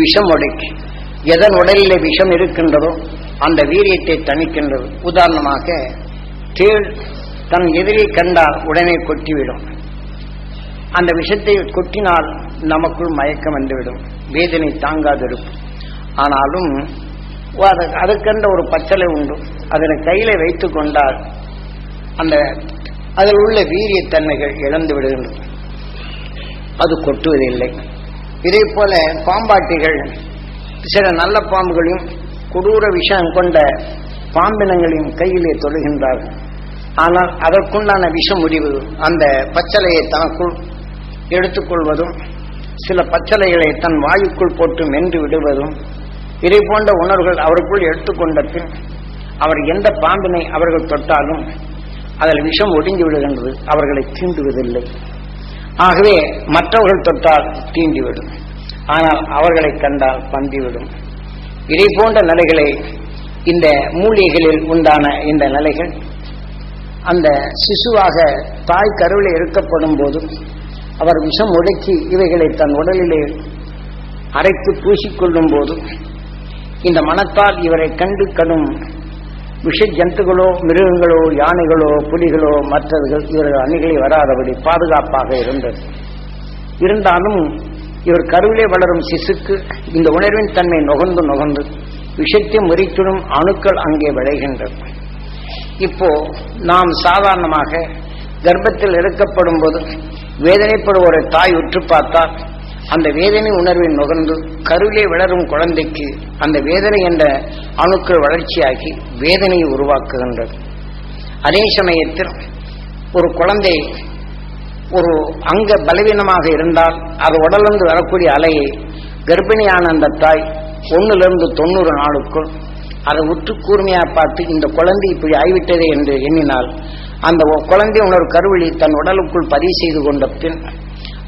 விஷம் உடைக்கு எதன் உடலிலே விஷம் இருக்கின்றதோ அந்த வீரியத்தை தணிக்கின்றது. உதாரணமாக தேள் தன் எதிரி கண்டால் உடனே கொட்டிவிடும். அந்த விஷத்தை கொட்டினால் நமக்குள் மயக்கம் வந்துவிடும். வேதனை தாங்காது இருக்கும் ஆனாலும் அது- அதுக்கென்ற ஒரு பச்சலை உண்டு. அதனை கையில வைத்து கொண்டால் அந்த அதில் உள்ள வீரியத்தன்மைகள் இழந்து விடுகின்றன. அது கொட்டுவதில்லை. இதே போல பாம்பாட்டிகள் சில நல்ல பாம்புகளையும் கொடூர விஷம் கொண்ட பாம்பினங்களையும் கையிலே தொடுகின்றார்கள் ஆனால் அதற்குண்டான விஷ முடிவு அந்த பச்சலையை தனக்குள் எடுத்துக்கொள்வதும் சில பச்சலைகளை தன் வாயுக்குள் போட்டு மென்று விடுவதும் இதை போன்ற உணர்வுகள் அவருக்குள் எடுத்துக்கொண்ட பின் அவர் எந்த பாம்பினை அவர்கள் தொட்டாலும் அதில் விஷம் ஒடுங்கி விடுகின்றது அவர்களை தீண்டுவதில்லை. ஆகவே மற்றவர்கள் தொட்டால் தீண்டிவிடும். ஆனால் அவர்களை கண்டால் பந்திவிடும். இதை போன்ற நிலைகளை இந்த மூலிகைகளில் உண்டான இந்த நிலைகள் அந்த சிசுவாக தாய் கருவில் இருக்கப்படும் போதும் அவர் விஷம் ஒடுக்கி இவைகளை தன் உடலிலே அரைத்து பூசிக்கொள்ளும் போதும் இந்த மனத்தால் இவரை கண்டு கடும் விஷ ஜந்துகளோ மிருகங்களோ யானைகளோ புலிகளோ மற்றவர்கள் இவர்கள் அணிகளை வராதபடி பாதுகாப்பாக இருந்தது. இருந்தாலும் இவர் கருவிலே வளரும் சிசுக்கு இந்த உணர்வின் தன்மை நுகர்ந்து நுகர்ந்து விஷத்தை முறித்திடும் அணுக்கள் அங்கே விளைகின்றது இப்போ நாம் சாதாரணமாக கர்ப்பத்தில் எடுக்கப்படும் போது வேதனைப்படும் ஒரு தாய் உற்று பார்த்தால் அந்த வேதனை உணர்வை நுகர்ந்து கருவிலே வளரும் குழந்தைக்கு அந்த வேதனை என்ற அணுக்கள் வளர்ச்சியாகி வேதனையை உருவாக்குகின்றது. அதே சமயத்தில் ஒரு குழந்தை ஒரு அங்க பலவீனமாக இருந்தால் அது உடலிருந்து வரக்கூடிய அலையை கர்ப்பிணியான அந்த தாய் ஒன்னிலிருந்து தொண்ணூறு நாளுக்குள் அதை உற்று கூர்மையா பார்த்து இந்த குழந்தை இப்படி ஆய்விட்டதே என்று எண்ணினால் அந்த குழந்தை உணர்வு கருவிழி தன் உடலுக்குள் பதிவு செய்து கொண்ட பின்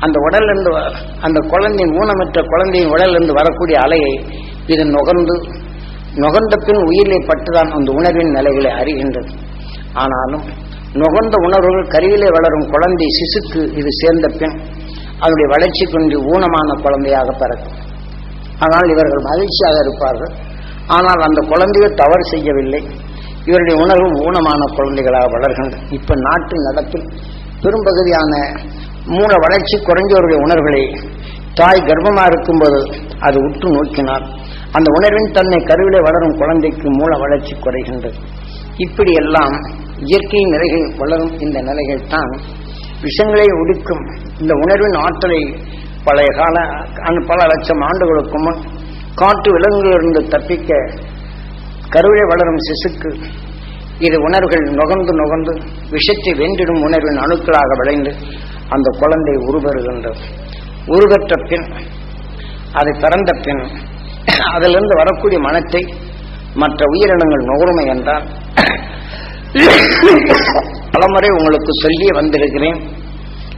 அந்த உடல்ல வ- அந்த குழந்தையின் ஊனமற்ற குழந்தையின் உடலிருந்து வரக்கூடிய அலையை இது நுகர்ந்து நுகர்ந்த பின் உயிரிலே பட்டுதான் அந்த உணர்வின் நிலைகளை அறிகின்றது. ஆனாலும் நுகர்ந்த உணர்வுகள் கருவிலே வளரும் குழந்தை சிசுக்கு இது சேர்ந்த பின் அதனுடைய வளர்ச்சி கொண்டு ஊனமான குழந்தையாக பிறக்கும். ஆனால் இவர்கள் மகிழ்ச்சியாக இருப்பார்கள். ஆனால் அந்த குழந்தைகள் தவறு செய்யவில்லை. இவருடைய உணர்வு ஊனமான குழந்தைகளாக வளர்கின்றன. இப்ப நாட்டின் நடப்பில் பெரும்பகுதியான மூல வளர்ச்சி குறைஞ்சவருடைய உணர்வுகளை தாய் கர்ப்பமாக இருக்கும்போது அது உற்று நோக்கினார். அந்த உணர்வின் தன்னை கருவிலே வளரும் குழந்தைக்கு மூல வளர்ச்சி குறைகின்றது. இப்படி எல்லாம் இயற்கை நிலைகள் வளரும் இந்த நிலைகள் தான் விஷங்களை ஒடுக்கும். இந்த உணர்வின் ஆற்றலை பழைய கால பல லட்சம் ஆண்டுகளுக்கு முன் காட்டு விலங்குகளிலிருந்து தப்பிக்க கருவிலே வளரும் சிசுக்கு இது உணர்வுகள் நுகர்ந்து நுகர்ந்து விஷத்தை வென்றிடும் உணர்வின் அணுக்களாக விளைந்து அந்த குழந்தை உருவருகின்றது உருவற்ற பின் அதை பிறந்த பின் அதிலிருந்து வரக்கூடிய மனத்தை மற்ற உயிரினங்கள் நுகருமை என்றால் பலமுறை உங்களுக்கு சொல்லி வந்திருக்கிறேன்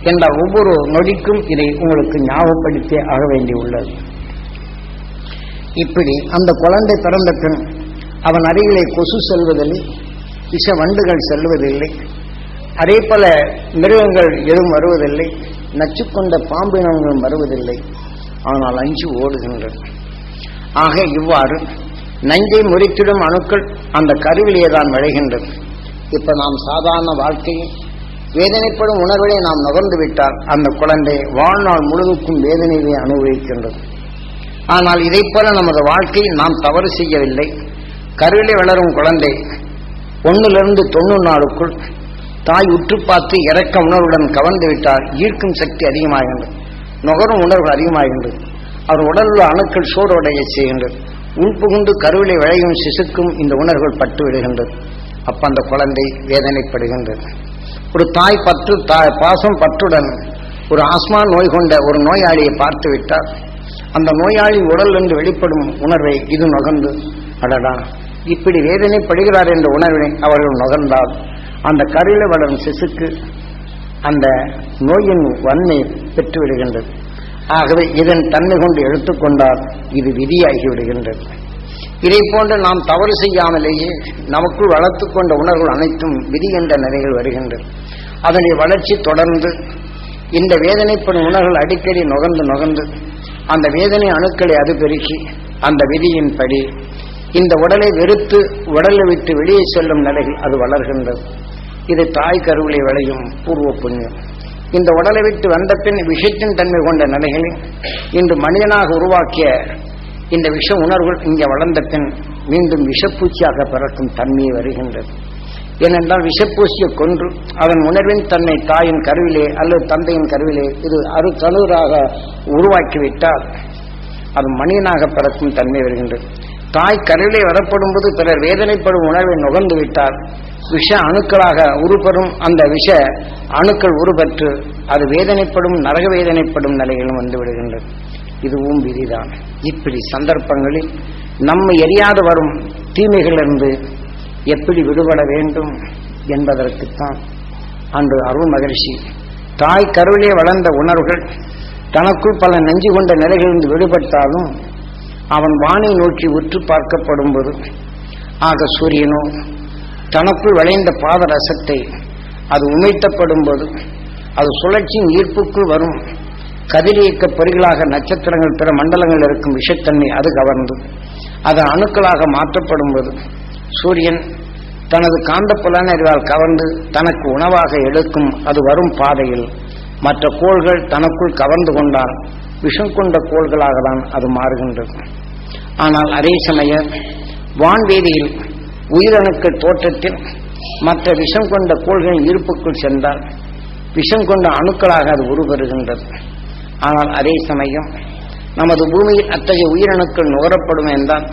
என்ற ஒவ்வொரு நொடிக்கும் இதை உங்களுக்கு ஞாபகப்படுத்தி ஆக வேண்டியுள்ளது. இப்படி அந்த குழந்தை பிறந்த பின் அவன் அருகிலே கொசு செல்வதில்லை விஷ வண்டுகள் செல்வதில்லை அதே போல மிருகங்கள் எதுவும் வருவதில்லை. நச்சுக்கொண்ட பாம்பினங்களும் வருவதில்லை. ஆனால் அஞ்சு ஓடுகின்றன. ஆக இவ்வாறு நஞ்சை முறித்திடும் அணுக்கள் அந்த கருவிலேயே தான் விளைகின்றது இப்ப நாம் சாதாரண வாழ்க்கையில் வேதனைப்படும் உணர்வுகளை நாம் நகர்ந்து விட்டால் அந்த குழந்தை வாழ்நாள் முழுவதுக்கும் வேதனையை அனுபவிக்கின்றது. ஆனால் இதை போல நமது வாழ்க்கையில் நாம் தவறு செய்யவில்லை. கருவிலே வளரும் குழந்தை ஒன்னிலிருந்து தொண்ணூறு நாளுக்குள் தாய் உற்று பார்த்து இறக்க உணர்வுடன் கவர்ந்து விட்டால் ஈர்க்கும் சக்தி அதிகமாகின்றது. நுகரும் உணர்வு அதிகமாகின்றது. அவர் உடலில் உள்ள அணுக்கள் சூடோடைய செய்கின்றது. உள்புகுந்து கருவிலை விளையும் சிசுக்கும் இந்த உணர்வுகள் பட்டு விடுகின்றது அப்ப அந்த குழந்தை வேதனைப்படுகின்றது. ஒரு தாய் பற்று தாய் பாசம் பற்றுடன் ஒரு ஆஸ்மா நோய் கொண்ட ஒரு நோயாளியை பார்த்து விட்டால் அந்த நோயாளி உடல் என்று வெளிப்படும் உணர்வை இது நுகர்ந்து அடடா இப்படி வேதனைப்படுகிறார் என்ற உணர்வினை அவர்கள் நுகர்ந்தால் அந்த கரையில் வளரும் சிசுக்கு அந்த நோயின் வன்மை பெற்று விடுகின்றது. ஆகவே இதன் தன்மை கொண்டு எடுத்துக்கொண்டால் இது விதியாகி விடுகின்றது. இதை போன்று நாம் தவறு செய்யாமலேயே நமக்குள் வளர்த்து கொண்ட உணர்வுகள் அனைத்தும் விதி என்ற நிலைகள் வருகின்றது. அதனுடைய வளர்ச்சி தொடர்ந்து இந்த வேதனைப்படும் உணர்வுகள் அடிக்கடி நுகர்ந்து நுகர்ந்து அந்த வேதனை அணுக்களை அது பெருக்கி அந்த விதியின்படி இந்த உடலை வெறுத்து உடலை விட்டு வெளியே செல்லும் நிலையில் அது வளர்கின்றது. இது தாய் கருவிலை விளையும் பூர்வ புண்ணியம். இந்த உடலை விட்டு வந்த பின் விஷத்தின் தன்மை கொண்ட நிலைகளில் இன்று மனிதனாக உருவாக்கிய இந்த விஷ உணர்வுகள் இங்கே வளர்ந்த பின் மீண்டும் விஷப்பூச்சியாக பிறக்கும் தன்மையை வருகின்றது. ஏனென்றால் விஷப்பூசியை கொன்று அதன் உணர்வின் தன்னை தாயின் கருவிலே அல்லது தந்தையின் கருவிலே இது அரு தனுராக உருவாக்கிவிட்டால் அது மனிதனாக பிறக்கும் தன்மை வருகின்றது. தாய் கருவிலே வரப்படும் போது பிறர் வேதனைப்படும் உணர்வை நுகர்ந்து விட்டார். விஷ அணுக்களாக உருப்பெறும் அந்த விஷ அணுக்கள் உருபெற்று அது வேதனைப்படும் நரக வேதனைப்படும் நிலைகளும் வந்து விடுகின்றது. இதுவும் விதிதான். இப்படி சந்தர்ப்பங்களில் நம்மை எரியாது வரும் தீமைகளிலிருந்து எப்படி விடுபட வேண்டும் என்பதற்குத்தான் அன்று அருள் மகிழ்ச்சி தாய் கருவிலே வளர்ந்த உணர்வுகள் தனக்குள் பல நெஞ்சு கொண்ட நிலைகளிலிருந்து விடுபட்டாலும் அவன் வானை நோக்கி உற்று பார்க்கப்படும் போது ஆக சூரியனோ தனக்குள் விளைந்த பாதரசத்தை அது உமைத்தப்படும் போது அது சுழற்சியின் ஈர்ப்புக்குள் வரும். கதிரியக்க பொறிகளாக நட்சத்திரங்கள் பிற மண்டலங்கள் இருக்கும் விஷத்தன்மை அது கவர்ந்து அது அணுக்களாக மாற்றப்படும் போது சூரியன் தனது காந்த புலனறிவால் கவர்ந்து தனக்கு உணவாக எடுக்கும் அது வரும் பாதையில். மற்ற கோள்கள் தனக்குள் கவர்ந்து கொண்டால் விஷம் கொண்ட கோள்களாக தான் அது மாறுகின்றது. ஆனால் அதே சமயம் வான்வேதியில் உயிரணுக்கள் தோற்றத்தில் மற்ற விஷம் கொண்ட கோள்களின் இருப்புக்குள் சென்றால் விஷம் கொண்ட அணுக்களாக அது உருவருகின்றது ஆனால் அதே சமயம் நமது பூமியில் அத்தகைய உயிரணுக்கள் நுகரப்படும் என்றால்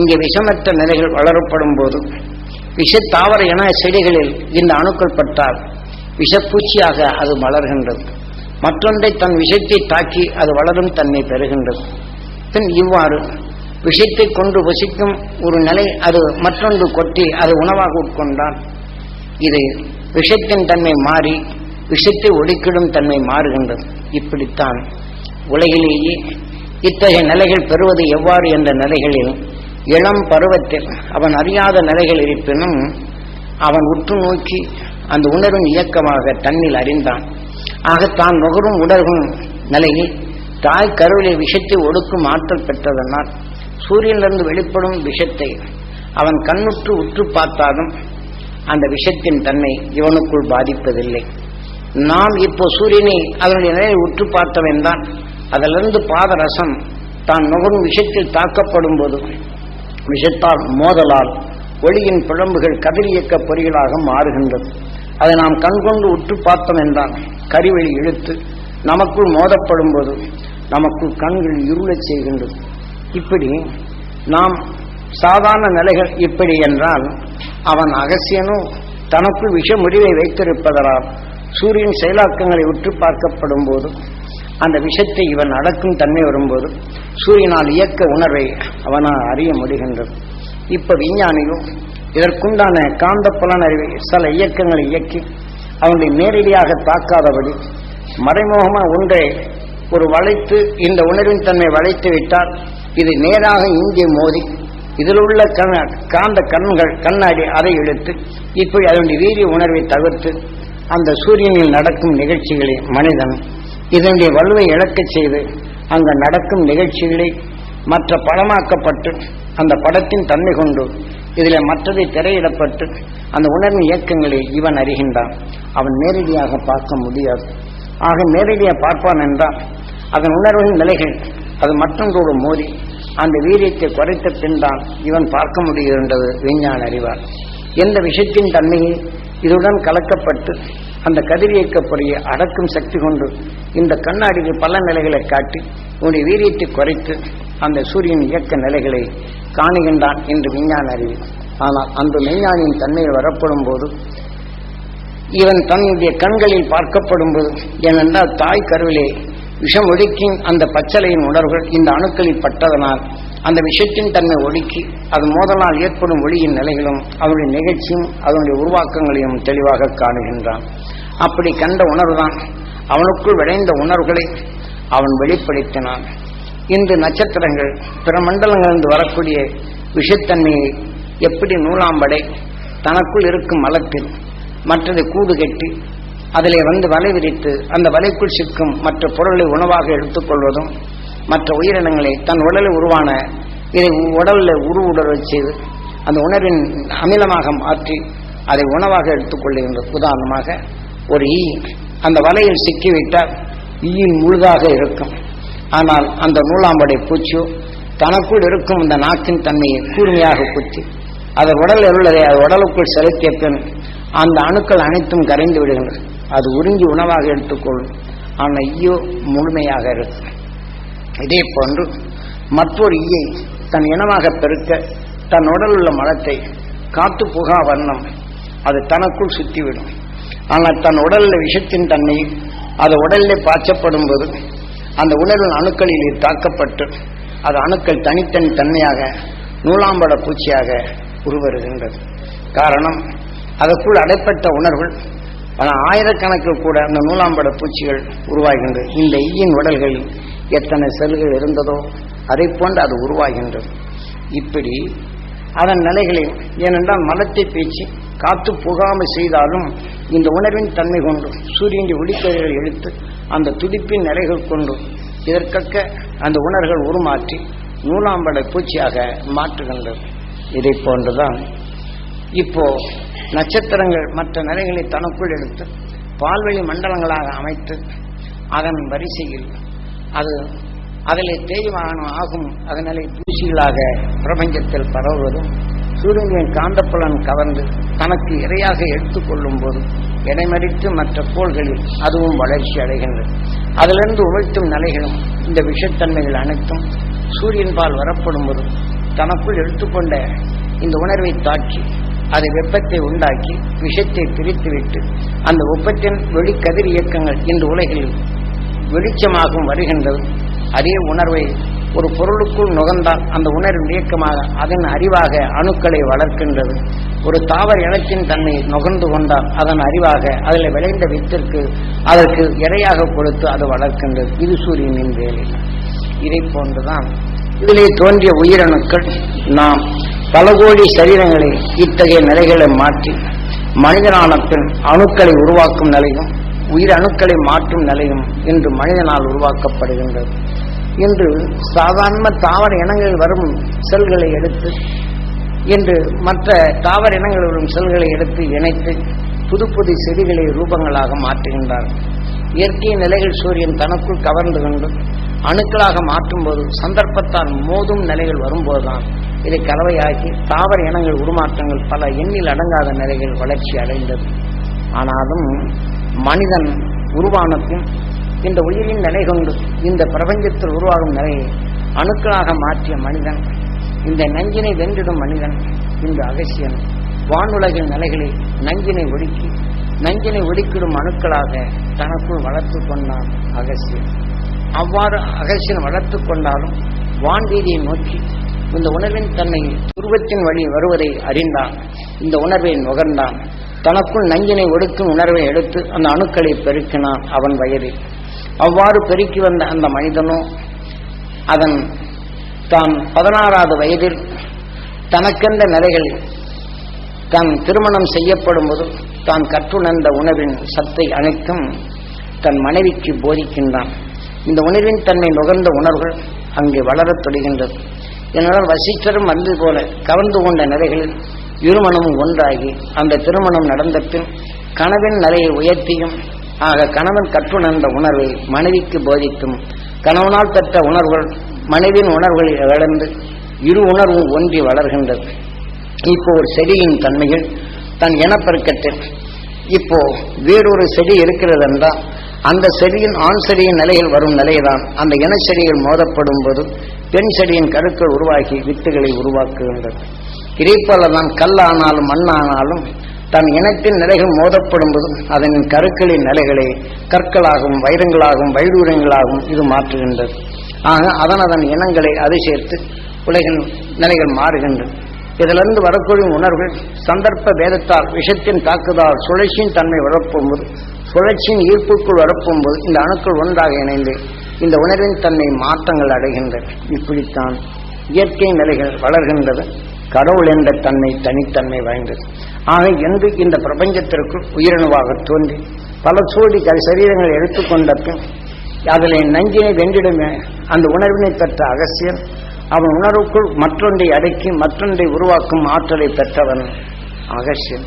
இங்கே விஷமற்ற நிலைகள் வளரப்படும் போது விஷத்தாவர என செடிகளில் இந்த அணுக்கள் பட்டால் விஷப்பூச்சியாக அது மலர்கின்றது. மற்றொன்றை தன் விஷத்தை தாக்கி அது வளரும் தன்மை பெறுகின்றது. பின் இவ்வாறு விஷத்தை கொண்டு வசிக்கும் ஒரு நிலை அது மற்றொன்று கொட்டி அது உணவாக உட்கொண்டால் இது விஷத்தின் தன்மை மாறி விஷத்தை ஒடுக்கிடும் தன்மை மாறுகின்றது. இப்படித்தான் உலகிலேயே இத்தகைய நிலைகள் பெறுவது எவ்வாறு என்ற நிலைகளில் இளம் பருவத்தில் அவன் அறியாத நிலைகள் இருப்பினும் அவன் உற்று நோக்கி அந்த உணர்வின் இயக்கமாக தன்னில் அறிந்தான். ஆக தான் நுகரும் உடலும் நிலையில் தாய் கருவிலே விஷத்தை ஒடுக்கும் ஆற்றல் பெற்றதனால் சூரியனிலிருந்து வெளிப்படும் விஷத்தை அவன் கண்ணுற்று உற்று பார்த்தாலும் அந்த விஷத்தின் தன்மை இவனுக்குள் பாதிப்பதில்லை. நாம் இப்போ சூரியனை அதனுடைய நிலையை உற்று பார்த்தவன் தான் அதிலிருந்து பாதரசம் தான் நுகரும் விஷத்தில் தாக்கப்படும் போது விஷத்தால் மோதலால் ஒளியின் பிழம்புகள் கதிரியக்க பொறிகளாக மாறுகின்றது. அதை நாம் கண்கொண்டு உற்று பார்த்தோம் என்றான் கரிவெளி இழுத்து நமக்குள் மோதப்படும் போது நமக்குள் கண்கள் இருளச் செய்கின்றது. இப்படி நாம் சாதாரண நிலைகள் இப்படி என்றால் அவன் அகசியனும் தனக்குள் விஷ முடிவை வைத்திருப்பதனால் சூரியன் செயலாக்கங்களை உற்று பார்க்கப்படும் போது அந்த விஷத்தை இவன் அடக்கும் தன்மை வரும்போது சூரியனால் இயக்க உணர்வை அவனால் அறிய முடிகின்றது. இப்ப விஞ்ஞானியும் இதற்குண்டான காந்த புலனறிவை சில இயக்கங்களை இயக்கி அவனுடைய நேரடியாக தாக்காதபடி மறைமுகமாக ஒன்றை ஒரு வளைத்து இந்த உணர்வின் தன்மை வளைத்து விட்டால் இது நேராக இங்கே மோதி இதில் உள்ள கண் காந்த கண்கள் கண்ணாடி அதை இழுத்து இப்படி அதனுடைய வீரிய உணர்வை தவிர்த்து அந்த சூரியனில் நடக்கும் நிகழ்ச்சிகளை மனிதன் இதனுடைய வலுவை இழக்கச் செய்து அங்கு நடக்கும் நிகழ்ச்சிகளை மற்ற படமாக்கப்பட்டு அந்த படத்தின் தன்மை கொண்டு இதில் மற்றது திரையிடப்பட்டு அந்த உணர்வின் இயக்கங்களை இவன் அறிகின்றான். அவன் நேரடியாக பார்க்க முடியாது. ஆக நேரடியாக பார்ப்பான் என்றால் அதன் உணர்வின் நிலைகள் அது மற்றொன்றோடு மோதி அந்த வீரியத்தை குறைத்த பின் தான் இவன் பார்க்க முடிகின்றது விஞ்ஞான அறிவார் எந்த விஷயத்தின் தன்மையை இதுடன் கலக்கப்பட்டு அந்த கதிரியக்கப்படிய அடக்கும் சக்தி கொண்டு இந்த கண்ணாடியில் பல நிலைகளை காட்டி உன்னுடைய வீரியத்தை குறைத்து அந்த சூரியன் இயக்க நிலைகளை காணுகின்றான் என்று விஞ்ஞான அறிவு ஆனால் அந்த விஞ்ஞானியின் தன்மையில் வரப்படும் போது இவன் தன்னுடைய கண்களில் பார்க்கப்படும் போது ஏனென்றால் தாய் கருவிலே விஷம் ஒடுக்கின் அந்த பச்சலையின் உணர்வுகள் இந்த அணுக்களில் பட்டதனால் அந்த விஷத்தின் தன்மை ஒடுக்கி அது மோதலால் ஏற்படும் ஒளியின் நிலைகளும் அவருடைய நிகழ்ச்சியும் அதனுடைய உருவாக்கங்களையும் தெளிவாக காணுகின்றான். அப்படி கண்ட உணர்வுதான் அவனுக்குள் விளைந்த உணர்வுகளை அவன் வெளிப்படுத்தினான். இன்று நட்சத்திரங்கள் பிற மண்டலங்களிலிருந்து வரக்கூடிய விஷத்தன்மையை எப்படி நூலாம்படை தனக்குள் இருக்கும் மலத்தில் மற்றது கூடு கட்டி அதிலே வந்து வலை விரித்து அந்த வலைக்குள் சிக்கும் மற்ற பொருளை உணவாக எடுத்துக்கொள்வதும் மற்ற உயிரினங்களை தன் உடலில் உருவான இதை உடலில் உருவுடல் செய்து அந்த உணர்வின் அமிலமாக மாற்றி அதை உணவாக எடுத்துக்கொள்ளுகின்றது உதாரணமாக ஒரு ஈ அந்த வலையில் சிக்கிவிட்டால் ஈயின் முழுதாக இருக்கும். ஆனால் அந்த நூலாம்படை பூச்சியோ தனக்குள் இருக்கும் இந்த நாக்கின் தன்மையை கூர்மையாக குத்தி அதன் உடல் எருளதை அது உடலுக்குள் செலுத்திய பின் அந்த அணுக்கள் அனைத்தும் கரைந்து விடுகின்றன. அது உறிஞ்சி உணவாக எடுத்துக்கொள்ளும். ஆனால் ஈயோ முழுமையாக இருக்கும் இதே போன்று மற்றொரு ஈயை தன் இனமாக பெருக்க தன் உடல் உள்ள மலத்தை காத்து புகா வண்ணம் அது தனக்குள் சுத்திவிடும். ஆனால் தன் உடலில் விஷத்தின் தன்மை அது உடலில் பாய்ச்சப்படும் போது அந்த உணர்வின் அணுக்களில் தாக்கப்பட்டு அது அணுக்கள் தனித்தனி தன்மையாக நூலாம்பட பூச்சியாக உருவருகின்றது. காரணம் அதற்குள் அடைப்பட்ட உணர்வுகள் பல ஆயிரக்கணக்கில் கூட அந்த நூலாம்பட பூச்சிகள் உருவாகின்றது. இந்த ஈயின் உடல்களில் எத்தனை செல்கள் இருந்ததோ அதை போன்று அது உருவாகின்றது. இப்படி அதன் நிலைகளை ஏனென்றால் மலத்தை பேச்சு காத்து புகாமல் செய்தாலும் இந்த உணர்வின் தன்மை கொண்டு சூரியனுடைய ஒளிக்கதிர்கள் எடுத்து அந்த துடிப்பின் நிலைகள் கொண்டு இதற்கக்க அந்த உணர்கள் உருமாற்றி நூலாம்படை பூச்சியாக மாற்றுகின்றது இதை போன்றுதான். இப்போ நட்சத்திரங்கள் மற்ற நிலைகளை தனக்குள் எடுத்து பால்வழி மண்டலங்களாக அமைத்து அதன் வரிசையில் அது அதிலே தேய்வானும் ஆகும் அதனாலே பூச்சிகளாக பிரபஞ்சத்தில் பரவுவதும் சூரியனின் காந்தப்புலன் கவர்ந்து தனக்கு இரையாக எடுத்துக்கொள்ளும் போதும் இடைமறித்து மற்ற கோள்களில் அதுவும் வளர்ச்சி அடைகின்றது அதிலிருந்து உமிழ்த்தும் நிலைகளும் இந்த விஷத்தன்மைகள் அனைத்தும் சூரியன் பால் வரப்படும் போது தனக்குள் எடுத்துக்கொண்ட இந்த உணர்வை தாக்கி அதை வெப்பத்தை உண்டாக்கி விஷத்தை பிரித்துவிட்டு அந்த வெப்பத்தின் வெளிக்கதிர் இயக்கங்கள் இந்த உலகில் வெளிச்சமாகவும் வருகின்றது அதே உணர்வை ஒரு பொருளுக்குள் நுகர்ந்தால் அந்த உணர்வின் இயக்கமாக அதன் அறிவாக அணுக்களை வளர்க்கின்றது. ஒரு தாவர இனத்தின் தன்மை நுகர்ந்து கொண்டால் அதன் அறிவாக அதில் விளைந்த வித்திற்கு அதற்கு இரையாக கொடுத்து அது வளர்க்கின்றது. இது சூரியனின் வேலை. இதை போன்றுதான் இதிலே தோன்றிய உயிரணுக்கள் நாம் பல கோடி சரீரங்களை இத்தகைய நிலைகளை மாற்றி மனிதனான பின் அணுக்களை உருவாக்கும் நிலையும் உயிர் அணுக்களை மாற்றும் நிலையும் இன்று மனிதனால் உருவாக்கப்படுகின்றது. இன்று சாதாரண தாவர இனங்களில் வரும் செல்களை எடுத்து என்று மற்ற தாவர இனங்களில் வரும் செல்களை எடுத்து இணைத்து புது புது செடிகளை ரூபங்களாக மாற்றுகின்றார். இயற்கை நிலைகள் சூரியன் தனக்குள் கவர்ந்து கொண்டு அணுக்களாக மாற்றும்போது சந்தர்ப்பத்தால் மோதும் நிலைகள் வரும்போதுதான் இதை கலவையாக்கி தாவர இனங்கள் உருமாற்றங்கள் பல எண்ணில் அடங்காத நிலைகள் வளர்ச்சி அடைந்தது. ஆனாலும் மனிதன் உருவானத்தின் இந்த உயிரின் நிலை கொண்டு இந்த பிரபஞ்சத்தில் உருவாகும் நிலையை அணுக்களாக மாற்றிய மனிதன் இந்த நஞ்சினை வென்றிடும் மனிதன் இந்த அகசியன் வானுலகின் நிலைகளில் நஞ்சினை ஒடுக்கி நஞ்சினை ஒடுக்கிடும் அணுக்களாக தனக்குள் வளர்த்து கொண்டான் அகசியன். அவ்வாறு அகசியன் வளர்த்து கொண்டாலும் வான்வீதியை நோக்கி இந்த உணர்வின் தன்னை உருவத்தின் வழி வருவதை அறிந்தான். இந்த உணர்வை நுகர்ந்தான். தனக்குள் நஞ்சினை ஒடுக்கும் உணர்வை எடுத்து அந்த அணுக்களை பெருக்கினான் அவன் வயதில். அவ்வாறு பெருக்கி வந்த அந்த மனிதனோ அதன் தான் பதினாறாவது வயதில் தனக்கென்ற நிலைகளில் தான் திருமணம் செய்யப்படும் போது தான் கற்றுணர்ந்த உணவின் சத்தை அனைத்தும் தன் மனைவிக்கு போதிக்கின்றான். இந்த உணர்வின் தன்மை நுகர்ந்த உணர்வுகள் அங்கே வளரத் தொடங்கின்றது. இதனால் வசிச்சரும் வந்து போல கவர்ந்து கொண்ட நிலைகளில் இருமணமும் ஒன்றாகி அந்த திருமணம் நடந்த பின் கனவின் நிலையை உயர்த்தியும் ஆக கணவன் கற்றுணர்ந்த உணர்வை மனைவிக்கு போதித்தும் கணவனால் பெற்ற உணர்வுகள் மனைவின் உணர்வுகளை இழந்து இரு உணர்வும் ஒன்றி வளர்கின்றது. இப்போ ஒரு செடியின் தன்மைகள் தன் இனப்பெருக்கத்தில் இப்போ வேறொரு செடி இருக்கிறது என்றால் அந்த செடியின் ஆண் செடியின் நிலையில் வரும் நிலைதான் அந்த இன செடிகள் மோதப்படும் போது பெண் செடியின் கருக்கள் உருவாகி வித்துகளை உருவாக்குகின்றது. இதைப்போல தான் கல்லானாலும் மண்ணானாலும் தன் இனத்தின் நிலைகள் மோதப்படும் போதும் அதன் கருக்களின் நிலைகளை கற்களாகவும் வைரங்களாகவும் வைடூரங்களாகவும் இது மாற்றுகின்றது. ஆக அதன் அதன் இனங்களை அது சேர்த்து உலகின் நிலைகள் மாறுகின்றது. இதிலிருந்து வரக்கூடிய உணர்வுகள் சந்தர்ப்ப வேதத்தால் விஷத்தின் தாக்குதலால் சுழற்சியின் தன்மை வரப்போகும்போது சுழற்சியின் ஈர்ப்புக்குள் வரப்போகும்போது இந்த அணுக்கள் ஒன்றாக இணைந்து இந்த உணர்வின் தன்மை மாற்றங்கள் அடைகின்றன. இப்படித்தான் இயற்கை நிலைகள் வளர்கின்றது. கடவுள் என்ற தன்மை தனித்தன்மை வாய்ந்தது. ஆக என்று இந்த பிரபஞ்சத்திற்குள் உயிரணுவாக தோன்றி பல சூடி சரீரங்களை எடுத்துக்கொண்ட பின் அதில் நஞ்சினை வென்றிடுமே அந்த உணர்வினை பெற்ற அகசியன் அவன் உணர்வுக்குள் மற்றொன்றை அடக்கி மற்றொன்றை உருவாக்கும் ஆற்றலை பெற்றவன் அகசியன்.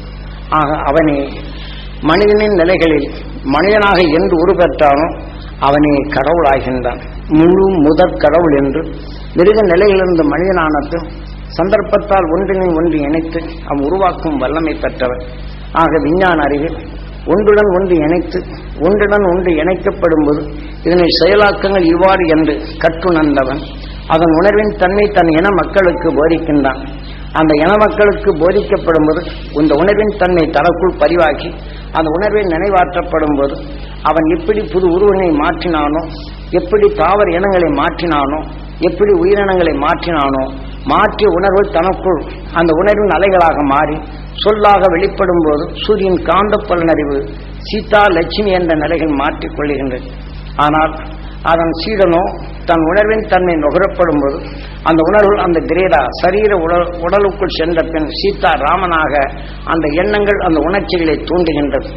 ஆக அவனே மனிதனின் நிலைகளில் மனிதனாக என்று உருப்பெற்றானோ அவனே கடவுளாகின்றான். முழு முதற் கடவுள் என்று மிருக நிலையிலிருந்து மனிதனானதும் சந்தர்ப்பத்தால் ஒன்றினை ஒன்று இணைத்து அவ் உருவாக்கும் வல்லமை பெற்றவன் ஆக விஞ்ஞான அறிவில் ஒன்றுடன் ஒன்று இணைத்து ஒன்றுடன் ஒன்று இணைக்கப்படும் போது இதனை செயலாக்கங்கள் இவ்வாறு என்று கற்றுணர்ந்தவன். அதன் உணர்வின் தன்மை தன் இன மக்களுக்கு போதிக்கின்றான். அந்த இன மக்களுக்கு போதிக்கப்படும் போது இந்த உணர்வின் தன்மை தனக்குள் பதிவாக்கி அந்த உணர்வை நினைவாற்றப்படும் போது அவன் எப்படி புது உருவனை மாற்றினானோ எப்படி தாவர இனங்களை மாற்றினானோ எப்படி உயிரினங்களை மாற்றினானோ மாற்றிய உணர்வு தனக்குள் அந்த உணர்வின் அலைகளாக மாறி சொல்லாக வெளிப்படும் போது சூரியன் காந்த பலனறிவு சீதா லட்சுமி என்ற நிலைகள் மாற்றிக் கொள்கின்றது ஆனால் அதன் சீடனோ தன் உணர்வின் தன்மை நுகரப்படும் போது அந்த உணர்வு அந்த கிரேடா சரீர உடல் உடலுக்குள் சென்ற பின் சீதா ராமனாக அந்த எண்ணங்கள் அந்த உணர்ச்சிகளை தூண்டுகின்றது.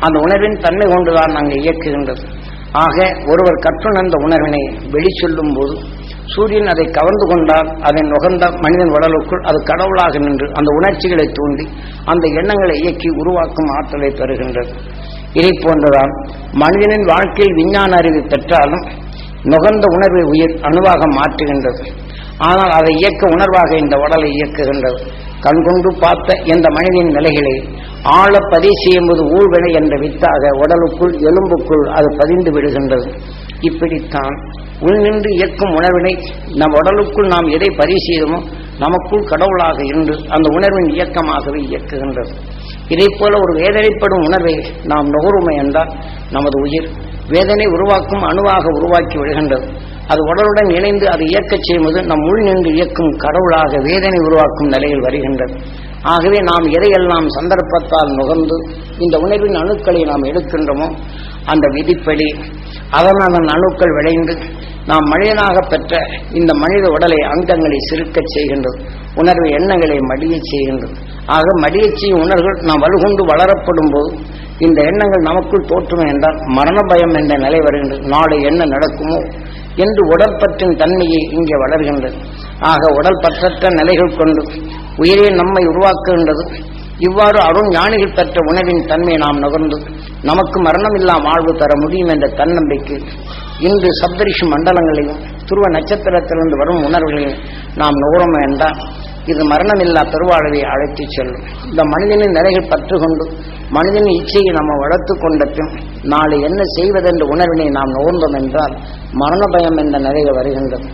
அந்த உணர்வின் தன்மை கொண்டுதான் அங்கு இயக்குகின்றது. ஆக ஒருவர் கற்றுணர்ந்த உணர்வினை வெளி சொல்லும் போது சூரியன் அதை கவர்ந்து கொண்டால் அதை நுகர்ந்த மனிதன் உடலுக்குள் அது கடவுளாக நின்று அந்த உணர்ச்சிகளை தூண்டி அந்த எண்ணங்களை இயக்கி உருவாக்கும் ஆற்றலை பெறுகின்றது இதை போன்றுதான் மனிதனின் வாழ்க்கையில் விஞ்ஞான அறிவு பெற்றாலும் நுகர்ந்த உணர்வை உயிர் அணுவாக மாற்றுகின்றது. ஆனால் அதை இயக்க உணர்வாக இந்த உடலை இயக்குகின்றது. கண்கொண்டு பார்த்த இந்த மனிதனின் நிலைகளை ஆழ பதிவு செய்யும்போது ஊழ்வினை என்ற வித்தாக உடலுக்குள் எலும்புக்குள் அது பதிந்து விடுகின்றது. இப்படித்தான் உள்நின்று இயக்கும் உணர்வினை நம் உடலுக்குள் நாம் எதை பரிசீலமோ நமக்குள் கடவுளாக இருந்து அந்த உணர்வின் இயக்கமாகவே இயக்குகின்றது. இதை போல ஒரு வேதனைப்படும் உணர்வை நாம் நுகருமை என்றால் நமது உயிர் வேதனை உருவாக்கும் அணுவாக உருவாக்கி விடுகின்றது. அது உடலுடன் இணைந்து அதை இயக்கச் செய்வது நம் உள் நின்று இயக்கும் கடவுளாக வேதனை உருவாக்கும் நிலையில் வருகின்றது. ஆகவே நாம் எதையெல்லாம் சந்தர்ப்பத்தால் நுகர்ந்து இந்த உணர்வின் அணுக்களை நாம் எடுக்கின்றோமோ அந்த விதிப்படி அதன் அதன் அணுக்கள் விளைந்து நாம் மனிதனாக பெற்ற இந்த மனித உடலை அங்கங்களை சிறுக்கச் செய்கின்றது உணர்வு எண்ணங்களை மடியச் செய்கின்றது. ஆக மடியச் செய்யும் உணர்வுகள் நாம் வலுகொண்டு வளரப்படும் போது இந்த எண்ணங்கள் நமக்குள் தோற்றுமே என்றால் மரண பயம் என்ற நிலை வருகின்றது. நாடு என்ன நடக்குமோ என்று உடற்பற்றின் தன்மையை இங்கே வளர்கின்றது. ஆக உடல் பற்றற்ற நிலைகள் கொண்டு உயிரே நம்மை உருவாக்குகின்றது. இவ்வாறு அருண் ஞானிகள் பெற்ற உணவின் தன்மையை நாம் நுகர்ந்து நமக்கு மரணமில்லா வாழ்வு தர முடியும் என்ற தன்னம்பிக்கை இன்று சப்தரிஷி மண்டலங்களையும் துருவ நட்சத்திரத்திலிருந்து வரும் உணர்வுகளையும் நாம் நுகரும் என்றால் இது மரணமில்லா பெருவாழ்வை அழைத்துச் செல்லும். இந்த மனிதனின் நிலைகள் பற்று கொண்டு மனிதனின் இச்சையை நம்ம வளர்த்து கொண்ட பின் நாளை என்ன செய்வதென்ற உணர்வினை நாம் நுகர்ந்தோம் என்றால் மரண பயம் என்ற நிறைய வருகின்றது.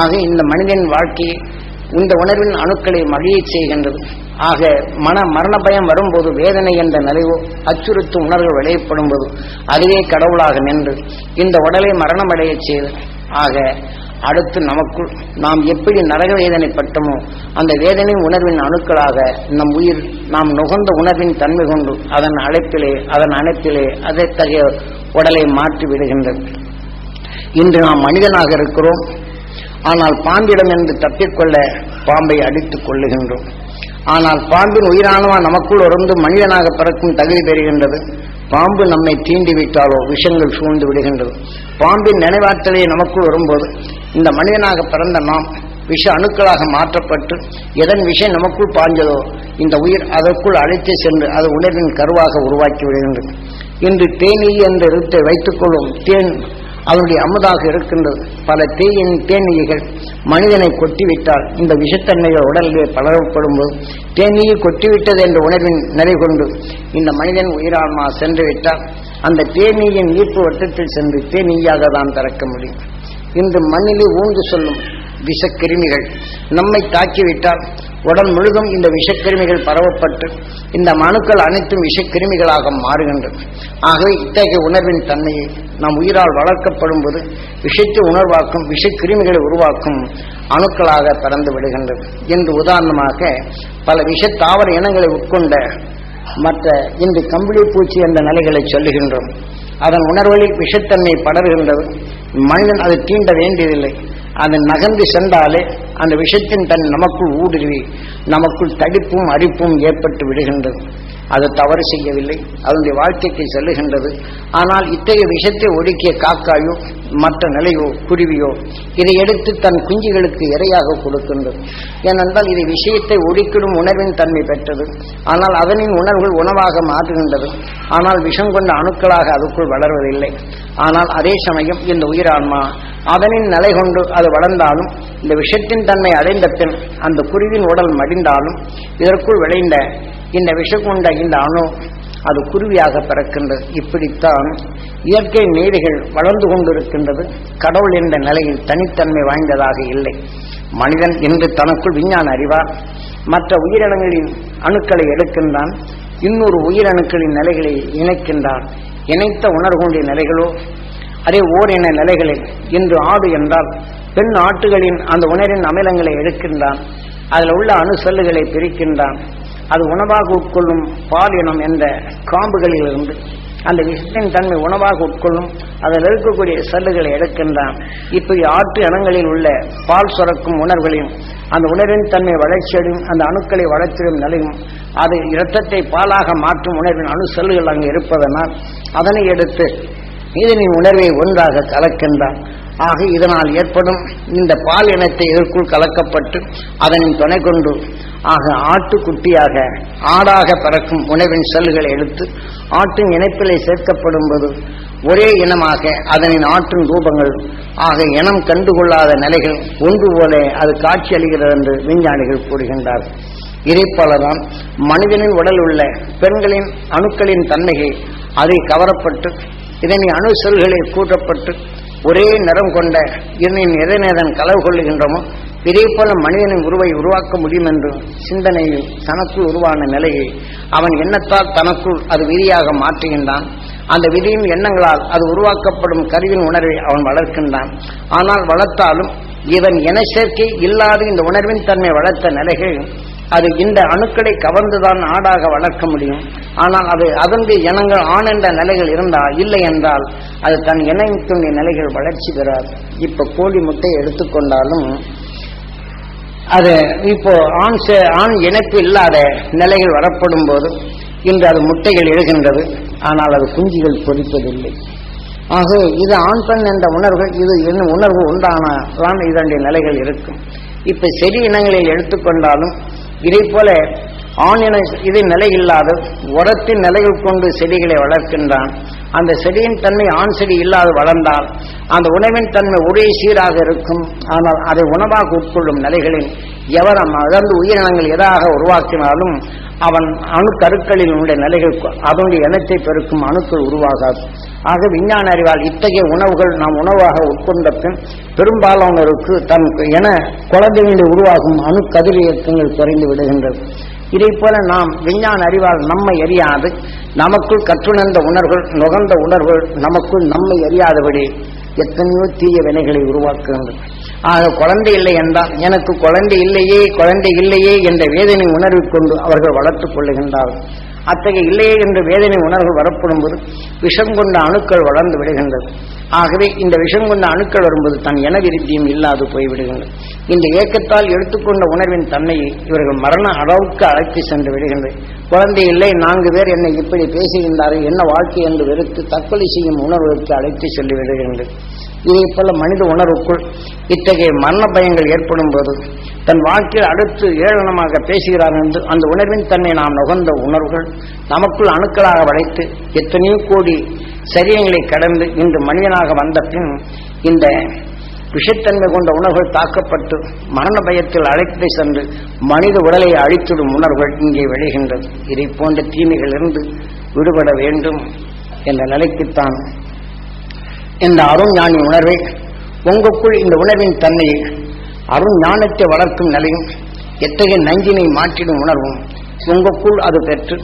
ஆக இந்த மனிதன் வாழ்க்கையை இந்த உணர்வின் அணுக்களை மகிழச் செய்கின்றது. ஆக மன மரண பயம் வரும்போது வேதனை என்ற நிலைவோ அச்சுறுத்தும் உணர்வு விளையப்படும் போது அதுவே கடவுளாக நின்று இந்த உடலை மரணமடையச் செய்து. ஆக அடுத்து நமக்குள் நாம் எப்படி நரக வேதனைப்பட்டோமோ அந்த வேதனை உணர்வின் அணுக்களாக நம் உயிர் நாம் நுகர்ந்த உணர்வின் தன்மை கொண்டு அதன் அழைப்பிலே அதன் அணைப்பிலே அதைத்தகைய உடலை மாற்றி விடுகின்றது. இன்று நாம் மனிதனாக இருக்கிறோம். ஆனால் பாம்பிடம் என்று தப்பிக்கொள்ள பாம்பை அடித்துக் கொள்ளுகின்றோம். ஆனால் பாம்பின் உயிரானவா நமக்குள் இருந்து மனிதனாக பிறக்கும் தகுதி பெறுகின்றது. பாம்பு நம்மை தீண்டி விட்டாலோ விஷங்கள் சூழ்ந்து விடுகின்றது. பாம்பின் நினைவாற்றலே நமக்குள் வரும்போது இந்த மனிதனாக பிறந்த நாம் விஷ அணுக்களாக மாற்றப்பட்டு எதன் விஷயம் நமக்குள் பாய்ந்ததோ இந்த உயிர் அதற்குள் அழைத்து சென்று அது உணர்வின் கருவாக உருவாக்கி விடுகின்றது. இன்று தேனீ என்ற எழுத்தை வைத்துக் கொள்ளும் தேன் அவருடைய அமுதாக இருக்கின்றது பல தேயின் தேனீகள் மனிதனை கொட்டிவிட்டால் இந்த விஷத்தன்மைகள் உடலிலே பலரப்படும் போது தேனீயை கொட்டிவிட்டது என்ற உணர்வின் நிலை கொண்டு இந்த மனிதன் உயிரான்மா சென்று விட்டால் அந்த தேனீயின் ஈர்ப்பு வட்டத்தில் சென்று தேனீயாக தான் திறக்க முடியும். இன்று மண்ணிலே ஊந்து சொல்லும் விஷக்கிருமிகள். நம்மை தாக்கிவிட்டால் உடல் முழுதும் இந்த விஷக்கிருமிகள் பரவப்பட்டு இந்த மனுக்கள் அனைத்தும் விஷக்கிருமிகளாக மாறுகின்றது ஆகவே இத்தகைய உணர்வின் தன்மையை நம் உயிரால் வளர்க்கப்படும் போது விஷத்தை உணர்வாக்கும் விஷக்கிருமிகளை உருவாக்கும் அணுக்களாக பறந்து விடுகின்றது. என்று உதாரணமாக பல விஷ தாவர இனங்களை உட்கொண்ட மற்ற இன்று கம்பிளி பூச்சி என்ற நிலைகளை சொல்லுகின்றோம். அதன் உணர்வுகளில் விஷத்தன்மை படர்கின்றது. மனிதன் அதை தீண்ட வேண்டியதில்லை. அது நகர்ந்து சென்றாலே அந்த விஷத்தின் தன் நமக்குள் ஊடுருவி நமக்குள் தடிப்பும் அரிப்பும் ஏற்பட்டு விடுகின்றது. அது தவறு செய்யவில்லை. அதனுடைய வாழ்க்கைக்கு செல்லுகின்றது. ஆனால் இத்தகைய விஷத்தை ஒடுக்கிய காக்காயோ மற்ற நிலையோ குருவியோ இதை எடுத்து தன் குஞ்சுகளுக்கு இரையாக கொடுக்கின்றது. ஏனென்றால் இது விஷயத்தை ஒடுக்கிடும் உணர்வின் தன்மை பெற்றது. ஆனால் அதனின் உணர்வுகள் உணவாக மாற்றுகின்றது ஆனால் விஷம் கொண்ட அணுக்களாக அதுக்குள் வளர்வதில்லை. ஆனால் அதே சமயம் இந்த உயிரான்மா அதனின் நிலை கொண்டு அது வளர்ந்தாலும் இந்த விஷத்தின் தன்மை அடைந்த பின் அந்த குருவின் உடல் மடிந்தாலும் இதற்குள் விளைந்த இந்த விஷம் கொண்ட இந்த அணு அது குருவியாக பிறக்கின்றது. இப்படித்தான் இயற்கை நீதிகள் வளர்ந்து கொண்டிருக்கின்றது. கடவுள் என்ற நிலையில் தனித்தன்மை வாய்ந்ததாக இல்லை. மனிதன் என்று தனக்குள் விஞ்ஞான அறிவார் மற்ற உயிரினங்களின் அணுக்களை எடுக்கின்றான். இன்னொரு உயிரணுக்களின் நிலைகளை இணைக்கின்றான். இணைத்த உணர்வுடைய நிலைகளோ? அதே ஓரின நிலைகளில் இன்று ஆடு என்றால் பெண் ஆட்டுகளின் அந்த உணரின் அமிலங்களை எடுக்கின்றான். அதில் உள்ள அணுசல்லுகளை பிரிக்கின்றான். அது உணவாக உட்கொள்ளும் பால் இனம் என்ற காம்புகளிலிருந்து அந்த விஷத்தின் தன்மை உணவாக உட்கொள்ளும் அதில் இருக்கக்கூடிய செல்லுகளை எடுக்கின்றான். இப்படி ஆற்று இனங்களில் உள்ள பால் சுரக்கும் உணர்வுகளையும் அந்த உணர்வின் தன்மை வளர்ச்சியடையும் அந்த அணுக்களை வளர்ச்சிடும் நிலையும் அது இரத்தத்தை பாலாக மாற்றும் உணர்வின் அணு செல்லுகள் அங்கு இருப்பதனால் அதனை எடுத்து இதனின் உணர்வை ஒன்றாக கலக்கின்றான். ஆக இதனால் ஏற்படும் இந்த பால் இனத்தை இதற்குள் கலக்கப்பட்டு அதனின் துணை கொண்டு ஆக ஆட்டுக்குட்டியாக ஆடாக பறக்கும் உணவின் செல்களை எடுத்து ஆட்டின் இணைப்பிலை சேர்க்கப்படும் போது ஒரே இனமாக அதனின் ஆற்றின் ரூபங்கள் ஆக இனம் கண்டுகொள்ளாத நிலைகள் ஒன்று போல அது காட்சி அளிக்கிறது என்று விஞ்ஞானிகள் கூறுகின்றார்கள் இதை போலதான் மனிதனின் உடல் உள்ள பெண்களின் அணுக்களின் தன்மையை அதை கவரப்பட்டு இதனை அணு செல்களில் கூட்டப்பட்டு ஒரே நிறம் கொண்ட இதனின் எதனேதன் கலவு கொள்ளுகின்றோமோ இதே போல மனிதனின் உருவை உருவாக்க முடியும் என்று சிந்தனையில் தனக்குள் உருவான நிலையை அவன் எண்ணத்தால் தனக்குள் அது விதியாக மாற்றுகின்றான். அந்த விதியின் எண்ணங்களால் அது உருவாக்கப்படும் கருவின் உணர்வை அவன் வளர்க்கின்றான். ஆனால் வளர்த்தாலும் இவன் இன சேர்க்கை இல்லாத இந்த உணர்வின் தன்மை வளர்த்த நிலைகள் அது இந்த அணுக்களை கவர்ந்துதான் ஆடாக வளர்க்க முடியும். ஆனால் அது அதனுடைய இனங்கள் ஆண் என்ற நிலைகள் இருந்தால் இல்லை என்றால் அது தன் இணையத்துடைய நிலைகள் வளர்ச்சி பெறாது. இப்ப கோழி முட்டை எடுத்துக்கொண்டாலும் அது இப்போ ஆண் ஆண் இணைப்பு இல்லாத நிலைகள் வரப்படும் போது இன்று அது முட்டைகள் எழுகின்றது. ஆனால் அது குஞ்சுகள் பொறிப்பதில்லை. ஆக இது ஆண் பெண் என்ற உணர்வு இது என்ன உணர்வு உண்டானதான் இதனுடைய நிலைகள் இருக்கும். இப்ப செடி இனங்களில் எடுத்துக்கொண்டாலும் இதை போல ஆண் இது நிலை இல்லாத உரத்தின் நிலையில் கொண்டு செடிகளை வளர்க்கின்றான். அந்த செடியின் தன்மை ஆண் செடி இல்லாது வளர்ந்தால் அந்த உணவின் தன்மை ஒரே சீராக இருக்கும். ஆனால் அதை உணவாக உட்கொள்ளும் நிலைகளில் எவர் அடர்ந்து உயிரினங்கள் எதாக உருவாக்கினாலும் அவன் அணு கருக்களில் உள்ள நிலைகள் அதனுடைய இனத்தை பெருக்கும் அணுக்கள் உருவாகாது. ஆக விஞ்ஞான அறிவால் இத்தகைய உணவுகள் நாம் உணவாக உட்கொண்ட பின் பெரும்பாலானோருக்கு தன் என குழந்தைகளில் உருவாகும் அணு கதிர் இயக்கங்கள் குறைந்து விடுகின்றது. இதை போல நாம் விஞ்ஞான அறிவால் நம்மை அறியாது நமக்குள் கற்றுணர்ந்த உணர்வுகள் நுகர்ந்த உணர்வுகள் நமக்குள் நம்மை அறியாதபடி எத்தனையோ தீய வினைகளை உருவாக்குகின்றன ஆக குழந்தை இல்லை என்றால் எனக்கு குழந்தை இல்லையே குழந்தை இல்லையே என்ற வேதனை உணர்வு கொண்டு அவர்கள் வளர்த்துக் கொள்ளுகின்றார்கள். அத்தகைய இல்லையே என்று வேதனை உணர்வு வரப்படும் போது விஷம் கொண்ட அணுக்கள் வளர்ந்து விடுகின்றது. ஆகவே இந்த விஷம் கொண்ட அணுக்கள் வரும்போது தன் என விருத்தியும் இல்லாது போய்விடுகின்றது. இந்த ஏக்கத்தால் எடுத்துக்கொண்ட உணர்வின் தன்மையை இவர்கள் மரண அளவுக்கு அழைத்து சென்று விடுகின்றது. குழந்தை இல்லை நான்கு பேர் என்னை இப்படி பேசுகின்றார்கள் என்ன வாழ்க்கை என்று வெறுத்து தற்கொலை செய்யும் உணர்வுக்கு அழைத்து சென்று விடுகின்றது. இதே போல மனித உணர்வுக்குள் இத்தகைய மரண பயங்கள் ஏற்படும் போது தன் வாழ்க்கையில் அடுத்து ஏளனமாக பேசுகிறார் என்று அந்த உணர்வின் தன்னை நாம் நுகர்ந்த உணர்வுகள் நமக்குள் அணுக்களாக வளைத்து எத்தனையோ கோடி சரியங்களை கடந்து இன்று மனிதனாக வந்த பின் இந்த விஷத்தன்மை கொண்ட உணர்வுகள் தாக்கப்பட்டு மரண பயத்தில் அழைத்து சென்று மனித உடலை அழித்திடும் உணர்வுகள் இங்கே விளைகின்றது. இதை போன்ற தீமைகளிலிருந்து விடுபட வேண்டும் என்ற நிலைக்குத்தான் இந்த அருஞானி உணர்வை. உங்களுக்குள் இந்த உணர்வின் தன்மையை அருண் ஞானத்தை வளர்க்கும் நிலையும் எத்தகைய நஞ்சினை மாற்றிடும் உணர்வும் உங்களுக்குள் அது பெற்று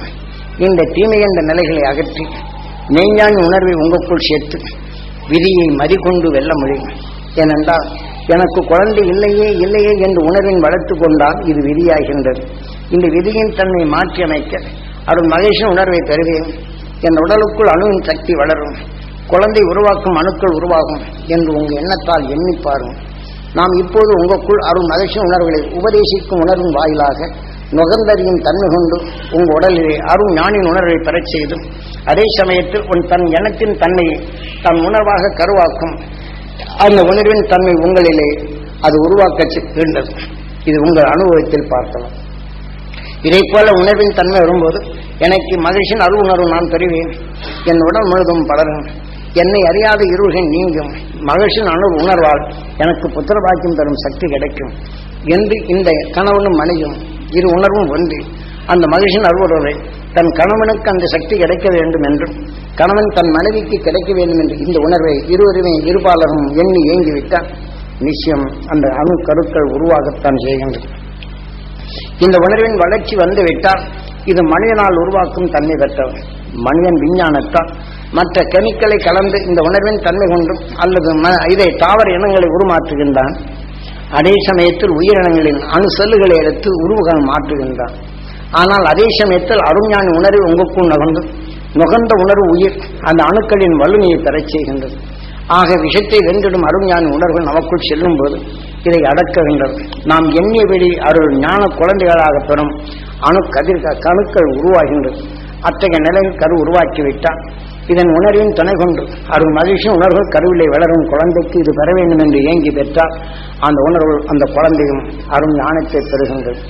இந்த தீமை என்ற நிலைகளை அகற்றி மெய்ஞான உணர்வை உங்களுக்குள் சேர்த்து விதியை மறிகொண்டு வெல்ல முடியும். ஏனென்றால் எனக்கு குழந்தை இல்லையே இல்லையே என்று உணர்வின் வளர்த்து கொண்டால் இது விதியாகின்றது. இந்த விதியின் தன்மை மாற்றி அமைக்க அருள் மகேஷன் உணர்வை பெறுவேன். என் உடலுக்குள் அணுவின் சக்தி வளரும். குழந்தை உருவாக்கும் அணுக்கள் உருவாகும் என்று உங்கள் எண்ணத்தால் எண்ணிப்பாரும் நாம் இப்போது உங்களுக்குள் அருள் மகிழ்ச்சி உணர்வுகளை உபதேசிக்கும் உணர்வின் வாயிலாக நுகர்ந்தறியும் தன்மை கொண்டு உங்கள் உடலிலே அருண் ஞானின் உணர்வை பெறச் செய்து அதே சமயத்தில் உன் தன் எண்ணத்தின் தன்மையை தன் உணர்வாக கருவாக்கும். அந்த உணர்வின் தன்மை உங்களிலே அது உருவாக்க வேண்டும் இது உங்கள் அனுபவத்தில் பார்க்கலாம் இதை போல உணர்வின் தன்மை வரும்போது எனக்கு மகிழ்ச்சியின் அருள் உணர்வு நான் பெறுவேன். என் உடல் முழுதும் பலரும் என்னை அறியாத இருள்கள் நீங்கும். மகிழ்ச்சியின் அணு உணர்வால் எனக்கு புத்திரபாக்கியம் தரும் சக்தி கிடைக்கும். என்று இந்த கணவனும் மனையும் இரு உணர்வும் ஒன்று. அந்த மகிழ்ச்சியின் அருள்வுறவை தன் கணவனுக்கு அந்த சக்தி கிடைக்க வேண்டும் என்றும் கணவன் தன் மனைவிக்கு கிடைக்க வேண்டும் என்று இந்த உணர்வை இருவருமே இருபாலரும் எண்ணி ஏங்கிவிட்டால் நிச்சயம் அந்த அணு கருக்கள் உருவாகத்தான் செய்கின்றது இந்த உணர்வின் வளர்ச்சி வந்துவிட்டால் இது மனிதனால் உருவாக்கும் தன்மை பெற்றவர். மனிதன் விஞ்ஞானத்தால். மற்ற கெமிக்கலை கலந்து இந்த உணர்வின் தன்மை கொண்டும் அல்லது ம- இதை தாவர இனங்களை உருமாற்றுகின்றான். அதே சமயத்தில் உயிரினங்களின் அணு செல்லுகளை எடுத்து உருவகம் மாற்றுகின்றான். ஆனால் அதே சமயத்தில் அருஞானி உணர்வு உங்களுக்கும் நகர்ந்து நுகர்ந்த உணர்வு உயிர் அந்த அணுக்களின் வலிமையை பெறச் செய்கின்றது. ஆக விஷத்தை வென்றிடும் அருஞானி உணர்வு நமக்குள் செல்லும் போது இதை அடக்குகின்றது. நாம் எண்ணிய வெளி அருள் ஞான குழந்தைகளாக பெறும் அணு கதிர் கணுக்கள் உருவாகின்றது. அத்தகைய நிலையில் கரு உருவாக்கிவிட்டால் இதன் உணர்வின் துணை கொண்டு அருள் மகிழ்ச்சி உணர்வு கருவிலை வளரும் குழந்தைக்கு இது பெற வேண்டும் என்று ஏங்கி பெற்றால் அந்த உணர்வு அந்த குழந்தையும் அருள் ஞானத்தை பெறுகின்றது.